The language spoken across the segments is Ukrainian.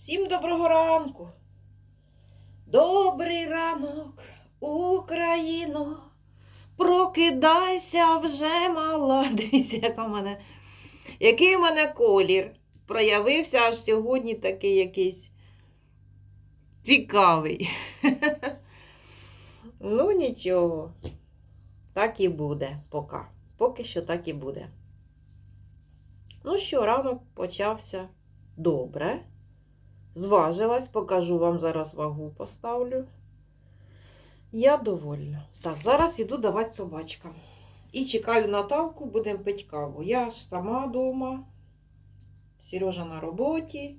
Всім доброго ранку. Добрий ранок, Україно. Прокидайся вже мала. Дивіться, яка в мене. Який у мене колір. Проявився аж сьогодні такий якийсь цікавий. Ну, нічого. Так і буде поки. Поки що так і буде. Ну що, ранок почався добре. Зважилась, покажу вам зараз вагу поставлю. Я довольна. Так, зараз іду давати собачкам. І чекаю Наталку, будемо пити каву. Я ж сама вдома. Сережа на роботі.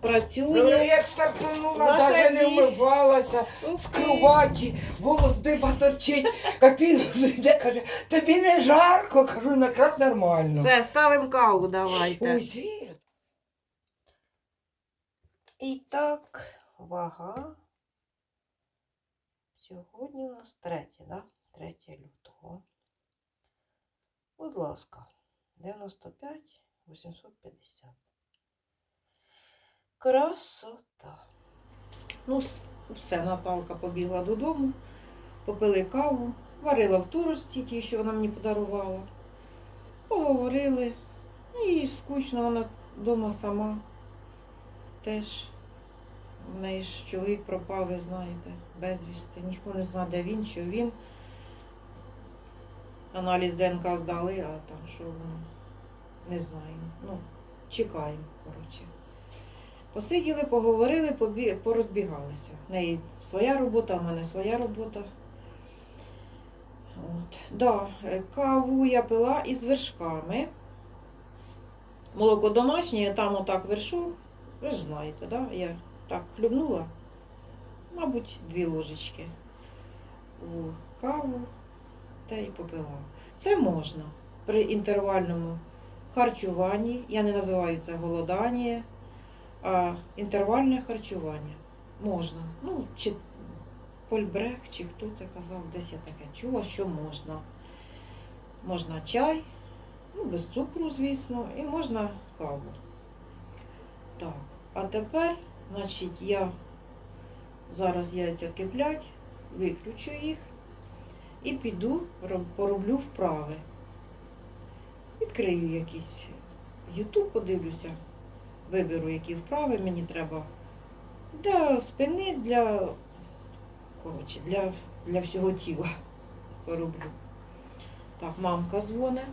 Працює. Ну, як стартанула, навіть не вмивалася з кроваті, волос диба торчить, а він каже, тобі не жарко, кажу, якраз нормально. Все, ставимо каву, давайте. Узі. І так, вага. Сьогодні у нас третє, да? 3 лютого. Будь ласка, 95 850. Красота. Ну, все, Наталка побігла додому, попили каву, варила в турочці, ті, що вона мені подарувала. Поговорили. Ну, І скучно вона вдома сама. Теж в неї ж чоловік пропав, ви знаєте, безвісти. Ніхто не знає, де він, що він. Аналіз ДНК здали, а там що воно, не знаємо. Ну, чекаємо, коротше. Посиділи, поговорили, побі... порозбігалися. В неї своя робота, в мене своя робота. От. Да, е, каву я пила із вершками. Молоко домашнє, там отак вершок. Ви ж знаєте, да? я так хлюбнула, мабуть, дві ложечки у каву та й попила. Це можна при інтервальному харчуванні. Я не називаю це голодання, а інтервальне харчування. Можна. Ну, чи Польбрех, чи хто це казав, десь я таке чула, що можна. Можна чай, ну, без цукру, звісно, і можна каву. Так, а тепер, значить, я зараз яйця киплять, виключу їх і піду пороблю вправи. Відкрию якийсь YouTube, подивлюся, виберу, які вправи мені треба для спини, для, коротше, для, для всього тіла пороблю. Так, мамка дзвоне.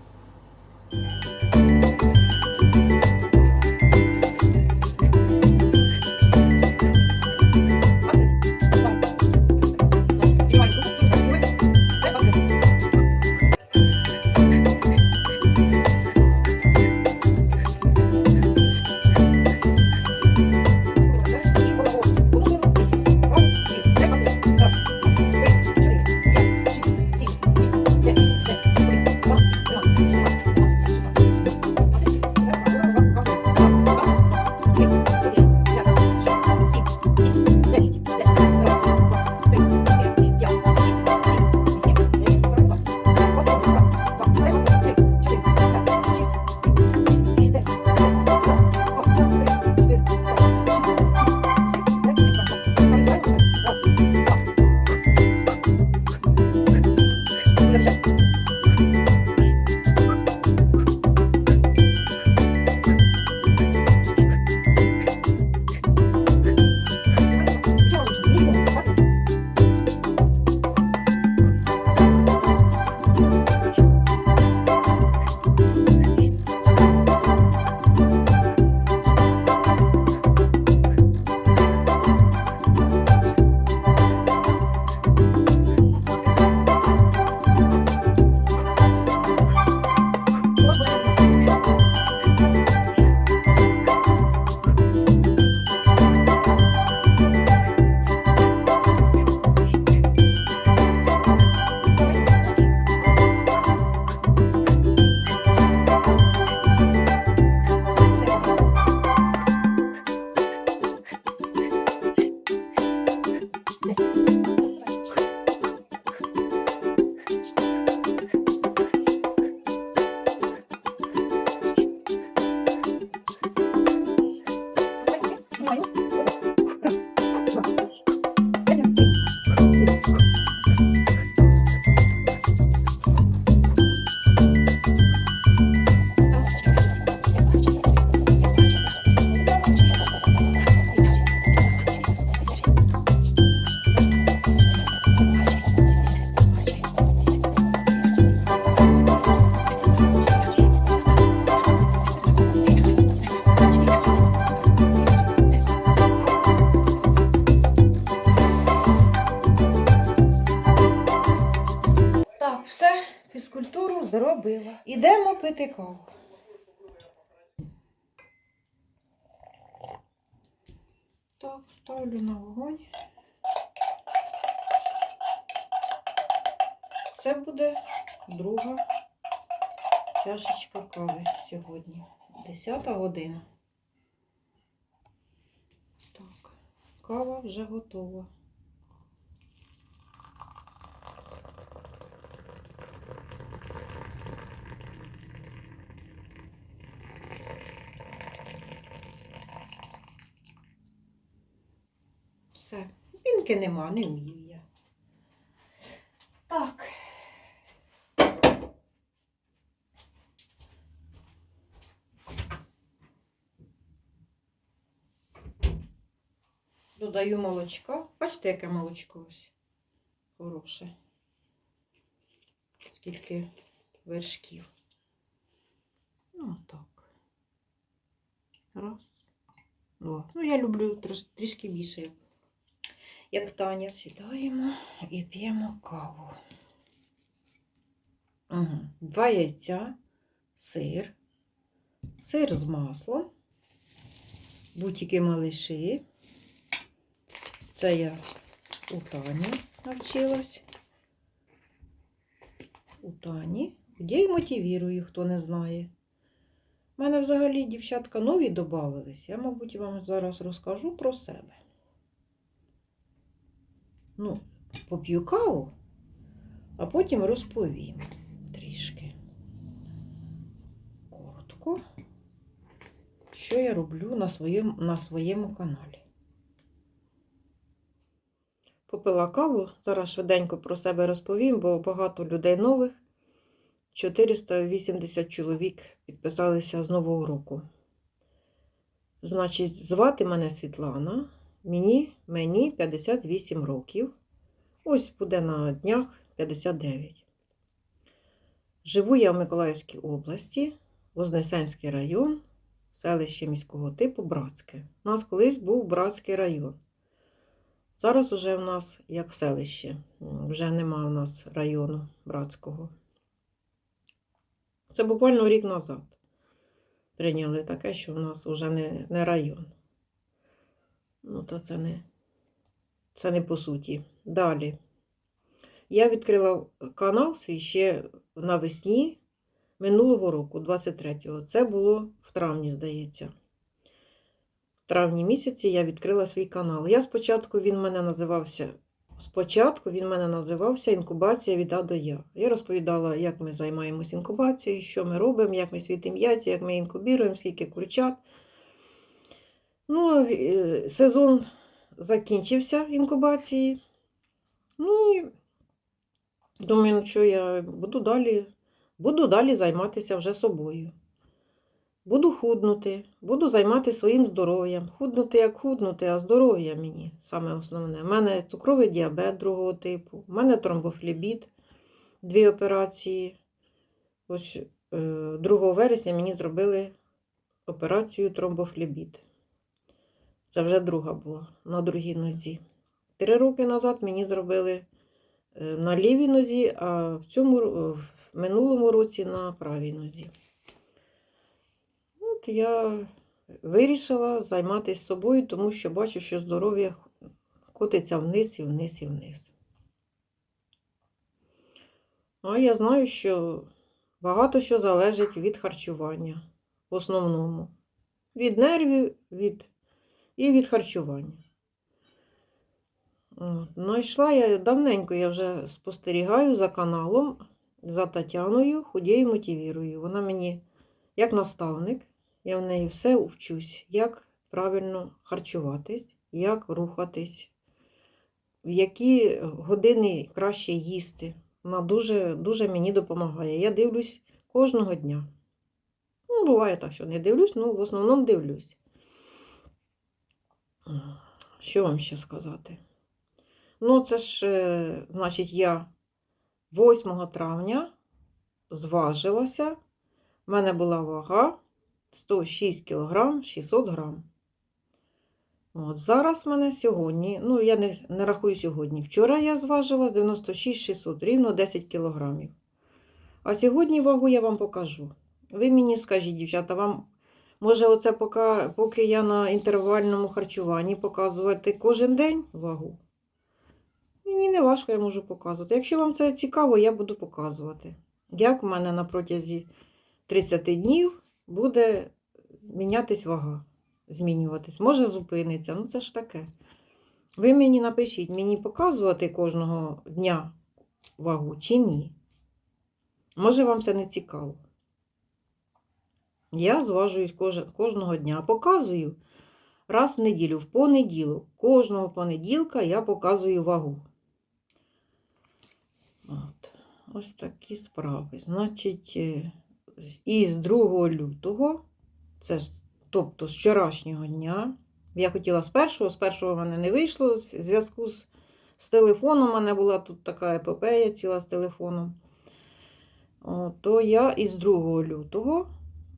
Пити каву. Так, ставлю на вогонь. Це буде друга чашечка кави сьогодні. Десята година. Так, кава вже готова. Все. Пінки нема, не вмію я. Так. Додаю молочка. Бачите, яке молочко ось. Хороше. Скільки вершків. Ну, так. Раз. Два. Ну, я люблю трішки більше. Як Таня. Сідаємо і п'ємо каву. Угу. Два яйця, сир, сир з маслом, бутики малиші. Це я у Тані навчилась. У Тані. Дій мотивірую, хто не знає. У мене взагалі дівчатка нові додавались. Я, мабуть, вам зараз розкажу про себе. Ну, поп'ю каву, а потім розповім трішки коротко, що я роблю на своєму, на своєму каналі. Попила каву, зараз швиденько про себе розповім, бо багато людей нових. 480 чоловік підписалися з Нового року. Значить, звати мене Світлана. Мені, мені 58 років. Ось буде на днях 59. Живу я в Миколаївській області, Вознесенський район, селище міського типу Братське. У нас колись був Братський район. Зараз уже в нас як селище. Вже нема в нас району братського. Це буквально рік назад прийняли таке, що в нас вже не, не район. Ну, то це не, це не по суті. Далі. Я відкрила канал свій ще навесні минулого року, 23-го. Це було в травні, здається. В травні місяці я відкрила свій канал. Я спочатку він мене називався. Спочатку він мене називався Інкубація від А до Я. Я розповідала, як ми займаємося інкубацією, що ми робимо, як ми світимо яйця, як ми інкубіруємо, скільки курчат. Ну, е, сезон закінчився інкубації. Ну і думаю, що я буду далі, буду далі займатися вже собою. Буду худнути, буду займатися своїм здоров'ям. Худнути як худнути, а здоров'я мені саме основне. У мене цукровий діабет другого типу, у мене тромбофлебіт, дві операції. Ось е, 2 вересня мені зробили операцію тромбофлебіт. Це вже друга була на другій нозі. Три роки назад мені зробили е, на лівій нозі, а в цьому в минулому році на правій нозі. От я вирішила займатися собою, тому що бачу, що здоров'я котиться вниз і вниз і вниз. А я знаю, що багато що залежить від харчування в основному. Від нервів від... і від харчування. Ну, йшла я давненько, я вже спостерігаю за каналом, за Тетяною, худію мотивірую. Вона мені як наставник, я в неї все вчусь, як правильно харчуватись, як рухатись, в які години краще їсти. Вона дуже, дуже мені допомагає. Я дивлюсь кожного дня. Ну, буває так, що не дивлюсь, ну в основному дивлюсь. Що вам ще сказати? Ну, це ж, е, значить, я 8 травня зважилася. У мене була вага 106 кг 600 грам. От зараз в мене сьогодні, ну я не, не рахую сьогодні. Вчора я зважила 96 600, рівно 10 кілограмів. А сьогодні вагу я вам покажу. Ви мені скажіть, дівчата, вам може оце поки, поки я на інтервальному харчуванні показувати кожен день вагу? Мені не важко, я можу показувати. Якщо вам це цікаво, я буду показувати. Як в мене на протязі 30 днів буде мінятись вага, змінюватись. Може зупиниться, ну це ж таке. Ви мені напишіть, мені показувати кожного дня вагу чи ні. Може, вам це не цікаво. Я зважуюсь кож- кожного дня. Показую раз в неділю, в понеділок. Кожного понеділка я показую вагу. От. Ось такі справи. Значить, е, із 2 лютого, це ж, тобто з вчорашнього дня, я хотіла з першого, з першого в мене не вийшло, в зв'язку з, з телефоном, у мене була тут така епопея ціла з телефоном. О, то я із 2 лютого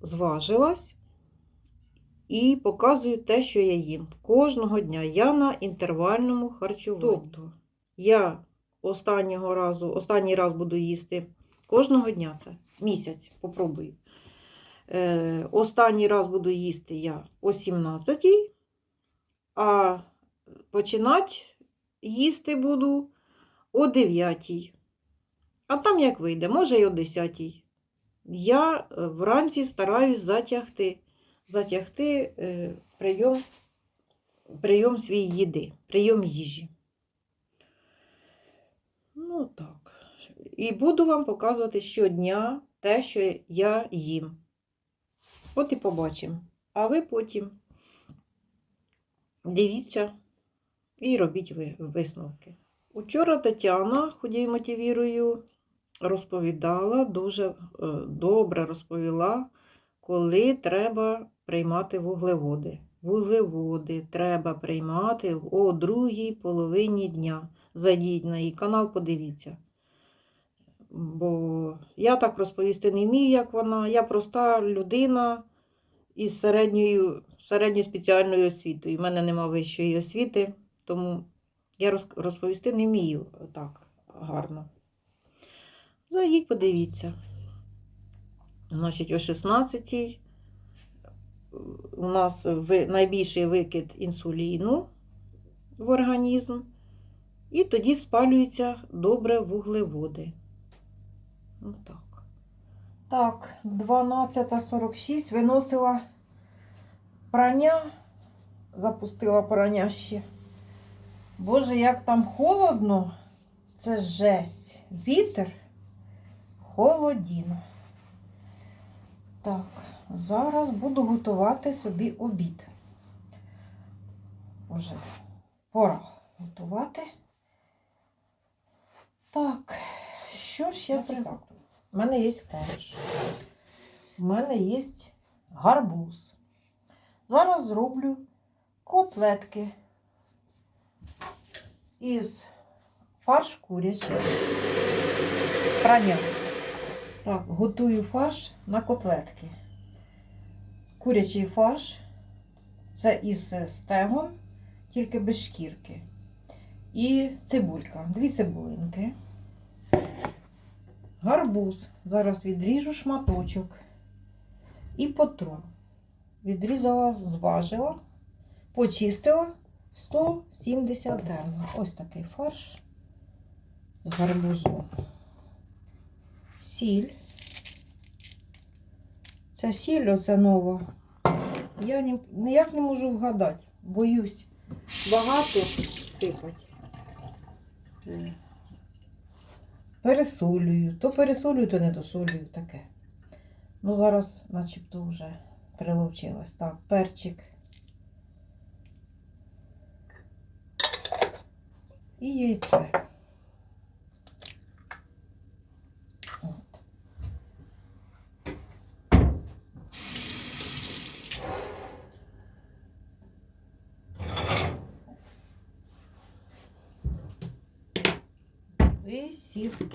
зважилась і показую те, що я їм. Кожного дня я на інтервальному харчуванні. Тобто я останнього разу, останній раз буду їсти кожного дня це місяць, попробую. Е, останній раз буду їсти я о 17 а починати їсти буду о 9 А там як вийде, може й о 10 Я е, вранці стараюсь затягти, затягти е, прийом, прийом свій їди, прийом їжі. Ну так. І буду вам показувати щодня те, що я їм. От і побачимо. А ви потім дивіться і робіть ви висновки. Учора Тетяна, ходій мотивірую, розповідала, дуже е, добре розповіла, коли треба приймати вуглеводи. Вуглеводи треба приймати о другій половині дня. Зайдіть на її канал, подивіться. Бо я так розповісти не вмію, як вона. Я проста людина із середньою, середньою спеціальною освітою. У мене нема вищої освіти, тому я розповісти не вмію так гарно. Зайдіть, подивіться. Значить, о 16 у нас найбільший викид інсуліну в організм. І тоді спалюються добре вуглеводи. Ну, так. Так, 12.46 виносила прання, запустила прання ще. Боже, як там холодно, це жесть. Вітер, холодіно. Так, зараз буду готувати собі обід. Уже пора готувати. Так, що ж я приготую? У мене є фарш. У мене є гарбуз. Зараз зроблю котлетки із фарш курячий. Прання. Так, готую фарш на котлетки. Курячий фарш. Це із стегом, тільки без шкірки. І цибулька. Дві цибулинки. Гарбуз. Зараз відріжу шматочок. І потру. Відрізала, зважила, почистила 170 грам. Ось такий фарш з гарбузом. Сіль. Це сіль оце нова. Я ні- ніяк не можу вгадати. Боюсь багато сипати. Е, Пересолюю. То пересолюю, то не досолюю таке. Ну, зараз начебто вже приловчилась. Так, перчик. І яйце. От.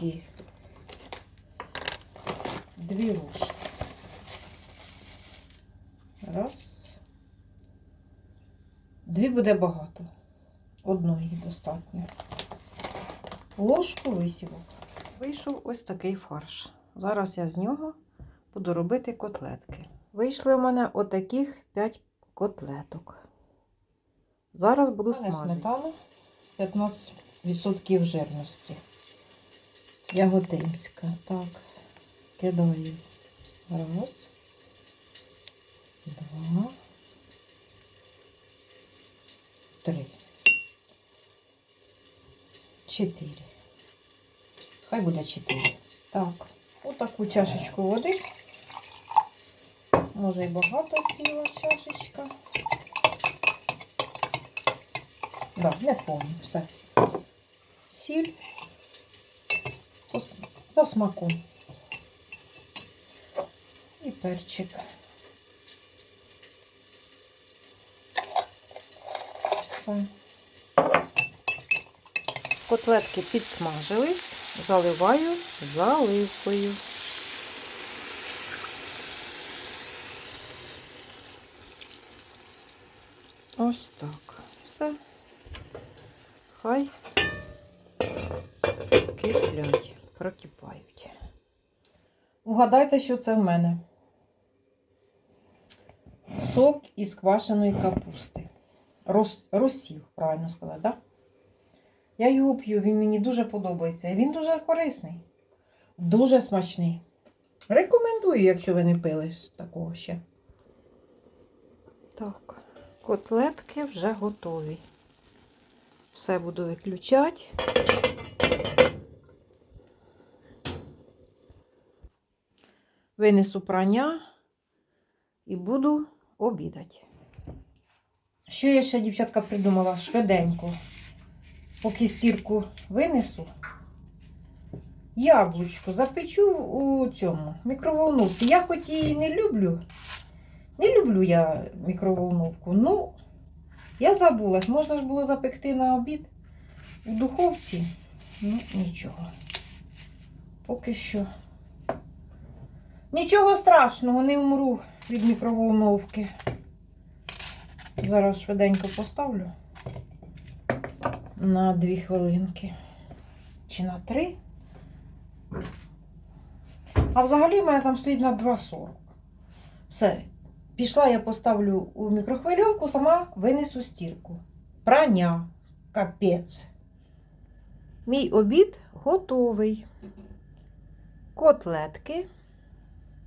Висівки. Дві ложки. Раз. Дві буде багато. Одної достатньо. Ложку висівок. Вийшов ось такий фарш. Зараз я з нього буду робити котлетки. Вийшли у мене отаких 5 котлеток. Зараз буду смажити. Сметана 15% жирності. Яготинська. Так. Кидаю. Раз. Два. Три. Чотири. Хай буде чотири. Так. Отаку чашечку води. Може і багато ціла чашечка. Да, не повні. Все. Сіль. За смаком. І перчик. Все. Котлетки підсмажились, заливаю заливкою. Ось так. Все. Хай прокипають. Угадайте, що це в мене. Сок із квашеної капусти. Рос, розсіл, правильно сказати, так? Я його п'ю, він мені дуже подобається. Він дуже корисний. Дуже смачний. Рекомендую, якщо ви не пили такого ще. Так, котлетки вже готові. Все буду виключати. Винесу прання і буду обідати. Що я ще, дівчатка, придумала швиденько? Поки стірку винесу, яблучко запечу у цьому мікроволновці. Я хоч і не люблю, не люблю я мікроволновку, ну, я забулась, можна ж було запекти на обід у духовці. Ну, нічого. Поки що. Нічого страшного, не вмру від мікроволновки. Зараз швиденько поставлю на дві хвилинки. Чи на три. А взагалі в мене там стоїть на 2,40. Все. Пішла, я поставлю у мікрохвильовку, сама винесу стірку. Прання. Капець. Мій обід готовий. Котлетки.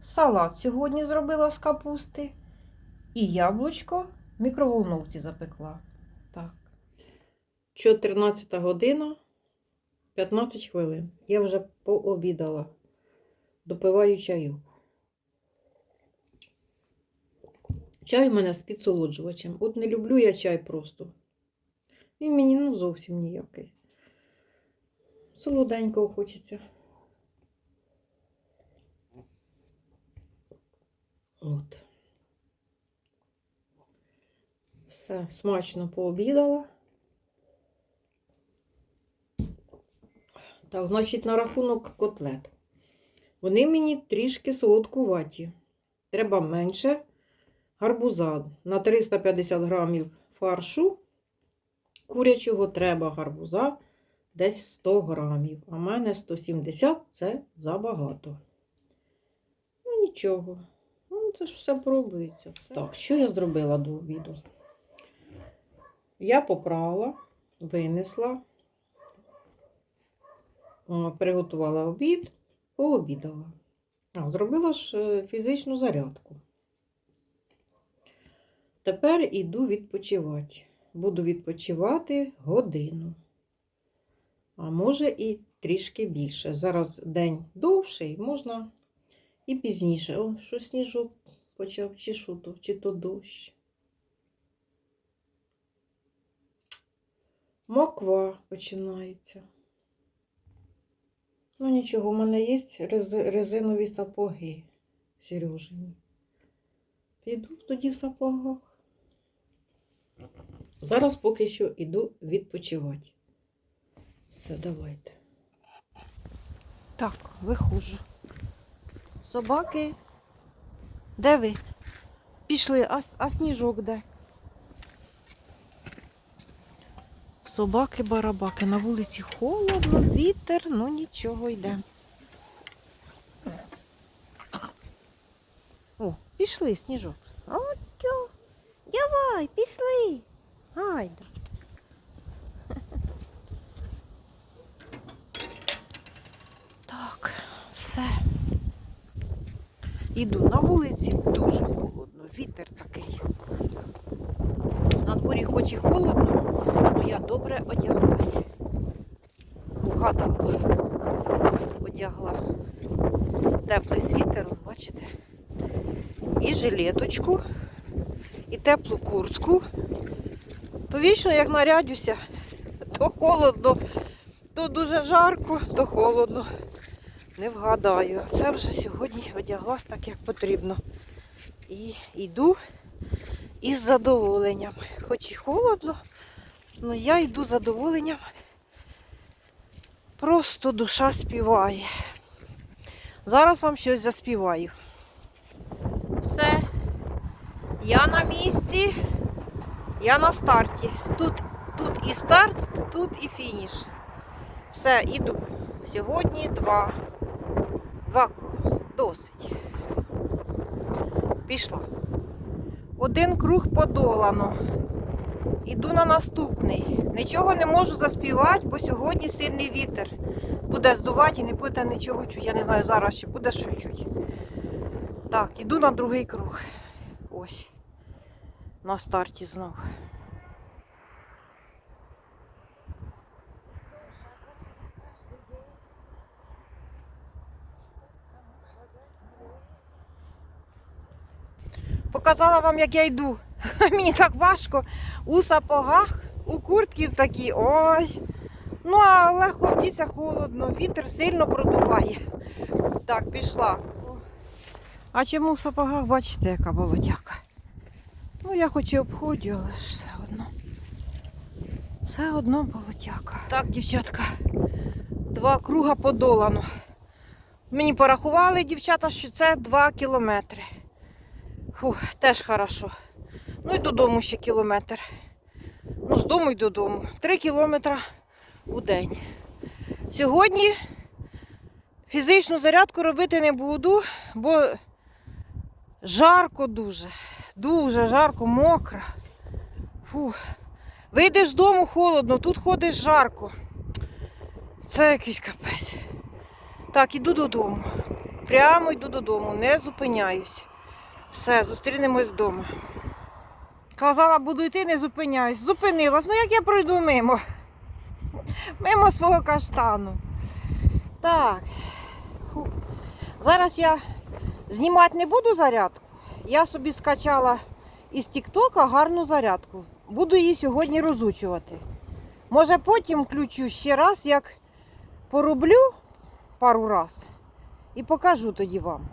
Салат сьогодні зробила з капусти. І яблучко в мікроволновці запекла. Так. 14 година, 15 хвилин. Я вже пообідала. Допиваю чаю. Чай в мене з підсолоджувачем. От не люблю я чай просто. Він мені ну зовсім ніякий. Солоденького хочеться. От. Все, смачно пообідала. Так, значить, на рахунок котлет. Вони мені трішки солодкуваті. Треба менше гарбуза. На 350 грамів фаршу. Курячого треба гарбуза десь 100 грамів. А мене 170 це забагато. Ну, нічого. Це ж все пробується. Так, що я зробила до обіду? Я попрала, винесла, приготувала обід, пообідала. А, зробила ж е, фізичну зарядку. Тепер іду відпочивати. Буду відпочивати годину. А може і трішки більше. Зараз день довший, можна і пізніше. О, що сніжок почав, чи що то, чи то дощ. Моква починається. Ну нічого, у мене є рез- резинові сапоги Сережині. Піду тоді в сапогах. Зараз поки що іду відпочивати. Все, давайте. Так, виходжу. Собаки. Де ви? Пішли, а, а сніжок де? Собаки-барабаки. На вулиці холодно, вітер, ну нічого йде. О, Пішли, сніжок. От чо. Давай, пішли. Гайда. Так, все. Іду на вулиці дуже холодно, вітер такий. На дворі хоч і холодно, але я добре одяглась. Угадала. Одягла теплий світер, бачите? І жилеточку, і теплу куртку. То вічно як нарядюся, то холодно, то дуже жарко, то холодно. Не вгадаю. Це вже сьогодні одяглась так, як потрібно. І йду із задоволенням. Хоч і холодно, але я йду з задоволенням. Просто душа співає. Зараз вам щось заспіваю. Все. Я на місці, я на старті. Тут, тут і старт, тут і фініш. Все, іду. Сьогодні два. Два круги. Досить. Пішла. Один круг подолано. Іду на наступний. Нічого не можу заспівати, бо сьогодні сильний вітер. Буде здувати і не буде нічого чути. Я не знаю зараз, чи буде що чуть. Так, іду на другий круг. Ось. На старті знову. Показала вам, як я йду. Мені так важко. У сапогах, у куртки такі. Ой. Ну, а легко вдіться холодно, вітер сильно продуває. Так, пішла. А чому в сапогах, бачите, яка болотяка? Ну, я хоч і обходжу, але ж все одно. Все одно болотяка. Так, дівчатка, два круга подолано. Мені порахували, дівчата, що це 2 кілометри. Фух, теж хорошо. Ну і додому ще кілометр. Ну, з дому й додому. Три кілометри у день. Сьогодні фізичну зарядку робити не буду, бо жарко дуже. Дуже жарко, мокро. Фух. Вийдеш з дому холодно, тут ходиш жарко. Це якийсь капець. Так, іду додому. Прямо йду додому, не зупиняюсь. Все, зустрінемось вдома. Казала, буду йти, не зупиняюсь. Зупинилась. Ну як я пройду мимо? Мимо свого каштану. Так. Фу. Зараз я знімати не буду зарядку. Я собі скачала із Тіктока гарну зарядку. Буду її сьогодні розучувати. Може потім включу ще раз, як пороблю пару раз і покажу тоді вам.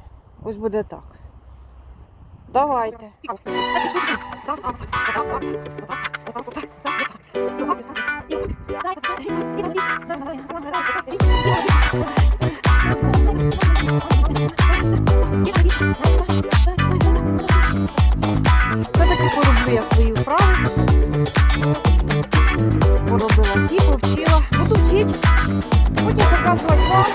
Ось буде так. Давайте. Все-таки пороблю я свої вправи. Поробила ті, повчила. Буду вчити. Потім показувати вам.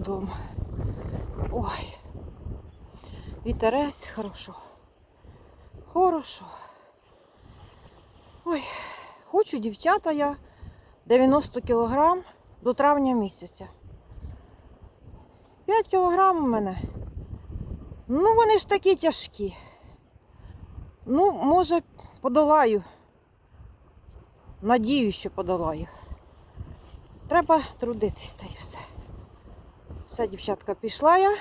Додому. Ой. Вітерець, хорошо. Хорошо. Ой, хочу, дівчата, я 90 кілограм до травня місяця. 5 кілограм у мене. Ну, вони ж такі тяжкі. Ну, може, подолаю. Надію, що подолаю. Треба трудитись та й все. Все, дівчатка, пішла я.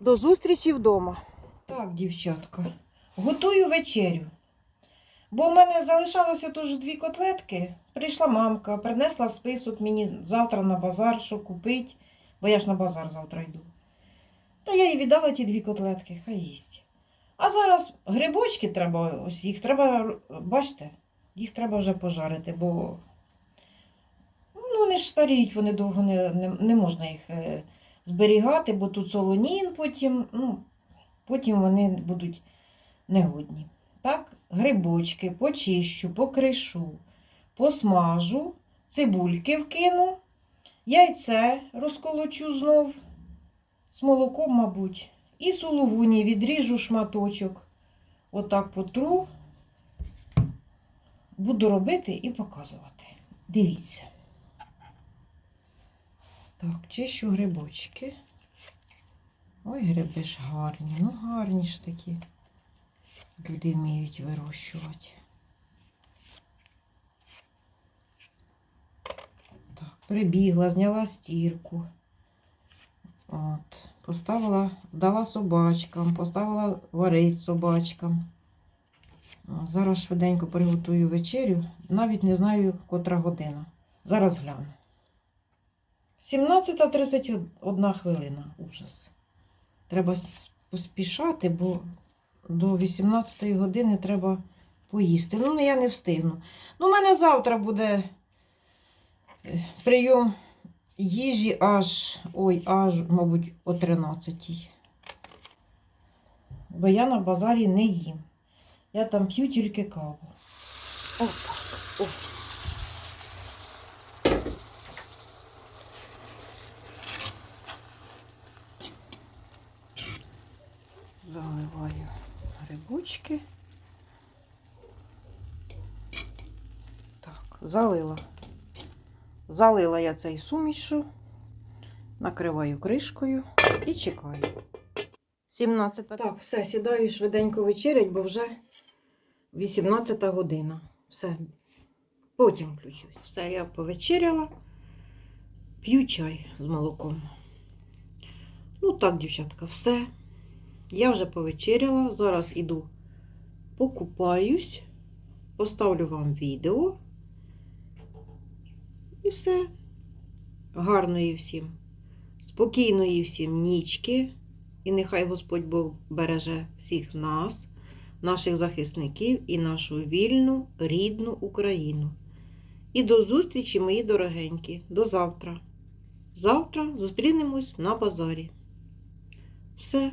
До зустрічі вдома. Так, дівчатка, готую вечерю. Бо в мене залишалося теж дві котлетки. Прийшла мамка, принесла список мені завтра на базар, що купити, бо я ж на базар завтра йду. Та я їй віддала ті дві котлетки, хай їсть. А зараз грибочки треба, ось їх треба, бачите, їх треба вже пожарити, бо вони ж старіють, вони довго не, не, не можна їх е, зберігати, бо тут солонін потім, ну, потім вони будуть негодні. Так, грибочки почищу, покришу, посмажу, цибульки вкину, яйце розколочу знов з молоком, мабуть, і сулугуні відріжу шматочок. Отак потру. Буду робити і показувати. Дивіться. Так, чищу грибочки. Ой, гриби ж гарні, ну гарні ж такі. Люди вміють вирощувати. Так, прибігла, зняла стірку. От, поставила, дала собачкам, поставила варить собачкам. Зараз швиденько приготую вечерю. Навіть не знаю, котра година. Зараз гляну. 17.31 хвилина. Ужас. Треба поспішати, бо до 18 години треба поїсти. Ну, я не встигну. Ну, у мене завтра буде е, прийом їжі аж, ой, аж, мабуть, о 13. Бо я на базарі не їм. Я там п'ю тільки каву. О, о. Заливаю грибочки. Так, залила. Залила я цей сумішу, накриваю кришкою і чекаю. 17 Так, все, сідаю швиденько вечерять, бо вже 18 година. Все. Потім включусь. Все, я повечеряла, п'ю чай з молоком. Ну так, дівчатка, все. Я вже повечеряла. Зараз іду покупаюсь, поставлю вам відео. І все. Гарної всім, спокійної всім нічки. І нехай Господь Бог береже всіх нас, наших захисників і нашу вільну, рідну Україну. І до зустрічі, мої дорогенькі, до завтра. Завтра зустрінемось на базарі. Все,